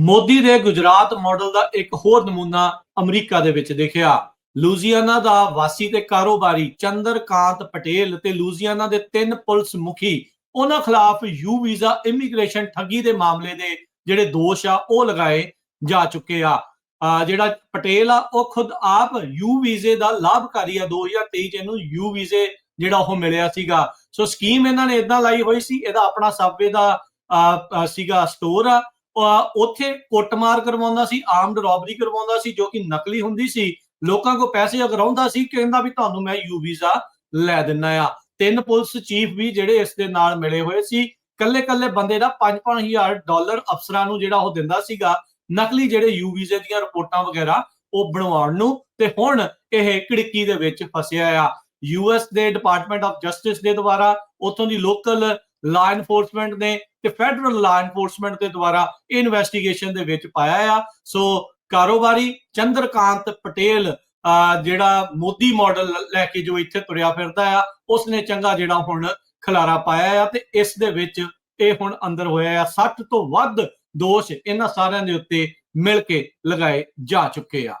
ਮੋਦੀ ਦੇ ਗੁਜਰਾਤ ਮਾਡਲ ਦਾ ਇੱਕ ਹੋਰ ਨਮੂਨਾ ਅਮਰੀਕਾ ਦੇ ਵਿੱਚ ਦੇਖਿਆ। ਲੂਜ਼ੀਆਨਾ ਦਾ ਵਾਸੀ ਤੇ ਕਾਰੋਬਾਰੀ ਚੰਦਰਕਾਂਤ ਪਟੇਲ ਤੇ ਲੂਜ਼ੀਆਨਾ ਦੇ ਤਿੰਨ ਪੁਲਿਸ ਮੁਖੀ ਉਹਨਾਂ ਖਿਲਾਫ ਯੂ ਵੀਜ਼ਾ ਇਮੀਗ੍ਰੇਸ਼ਨ ਠੱਗੀ ਦੇ ਮਾਮਲੇ ਦੇ ਜਿਹੜੇ ਦੋਸ਼ ਆ ਉਹ ਲਗਾਏ ਜਾ ਚੁੱਕੇ ਆ। ਜਿਹੜਾ ਪਟੇਲ ਆ ਉਹ ਖੁਦ ਆਪ ਯੂ ਵੀਜ਼ੇ ਦਾ ਲਾਭਕਾਰੀ ਆ। 2023 ਚ ਇਹਨੂੰ ਯੂ ਵੀਜ਼ੇ ਜਿਹੜਾ ਉਹ ਮਿਲਿਆ ਸੀਗਾ। ਸੋ ਸਕੀਮ ਇਹਨਾਂ ਨੇ ਇਦਾਂ ਲਾਈ ਹੋਈ ਸੀ ਇਹਦਾ ਆਪਣਾ ਸਬਵੇ ਦਾ ਅਹ, ਸੀਗਾ ਸਟੋਰ ਆ। ਉੱਥੇ ਕੁੱਟਮਾਰ ਕਰਵਾਉਂਦਾ ਸੀ ਆਰਮਡ ਰੋਬਰੀ ਕਰਵਾਉਂਦਾ ਸੀ, ਜੋ ਕਿ ਨਕਲੀ ਹੁੰਦੀ ਸੀ। ਲੋਕਾਂ ਕੋ ਪੈਸੇ ਅਗਰਾਉਂਦਾ ਸੀ, ਕਹਿੰਦਾ ਵੀ ਤੁਹਾਨੂੰ ਮੈਂ ਯੂ ਵੀਜ਼ਾ ਲੈ ਦਿੰਨਾ ਆ। ਤਿੰਨ ਪੁਲਿਸ ਚੀਫ ਵੀ ਜਿਹੜੇ ਇਸ ਦੇ ਨਾਲ ਮਿਲੇ ਹੋਏ ਸੀ। ਕੱਲੇ ਕੱਲੇ ਬੰਦੇ ਦਾ 5-5000 ਡਾਲਰ ਅਫਸਰਾਂ ਨੂੰ ਜਿਹੜਾ ਉਹ ਦਿੰਦਾ ਸੀਗਾ। ਨਕਲੀ ਜਿਹੜੇ ਯੂ ਵੀਜ਼ੇ ਦੀਆਂ ਰਿਪੋਰਟਾਂ ਵਗੈਰਾ ਉਹ ਬਣਵਾਉਣ ਨੂੰ ਤੇ ਹੁਣ ਇਹ ਕਿੜਕੀ ਦੇ ਵਿੱਚ ਫਸਿਆ ਆ। ਯੂਐਸ ਦੇ ਡਿਪਾਰਟਮੈਂਟ ਆਫ ਜਸਟਿਸ ਦੇ ਦੁਆਰਾ ਉਥੋਂ ਦੀ ਲੋਕਲ ਲਾ ਇਨਫੋਰਸਮੈਂਟ ਨੇ ਤੇ ਫੈਡਰਲ ਲਾ ਇਨਫੋਰਸਮੈਂਟ ਦੇ ਦੁਆਰਾ ਇਨਵੈਸਟੀਗੇਸ਼ਨ ਦੇ ਵਿੱਚ ਪਾਇਆ ਆ। ਸੋ ਕਾਰੋਬਾਰੀ ਚੰਦਰਕਾਂਤ ਪਟੇਲ ਅਹ ਜਿਹੜਾ ਮੋਦੀ ਮਾਡਲ ਲੈ ਕੇ ਜੋ ਇੱਥੇ ਤੁਰਿਆ ਫਿਰਦਾ ਆ, ਉਸਨੇ ਚੰਗਾ ਜਿਹੜਾ ਹੁਣ ਖਲਾਰਾ ਪਾਇਆ ਆ ਤੇ ਇਸ ਦੇ ਵਿੱਚ ਇਹ ਹੁਣ ਅੰਦਰ ਹੋਇਆ ਆ। 60 ਤੋਂ ਵੱਧ ਦੋਸ਼ ਇਹਨਾਂ ਸਾਰਿਆਂ ਦੇ ਉੱਤੇ ਮਿਲ ਕੇ ਲਗਾਏ ਜਾ ਚੁੱਕੇ ਆ।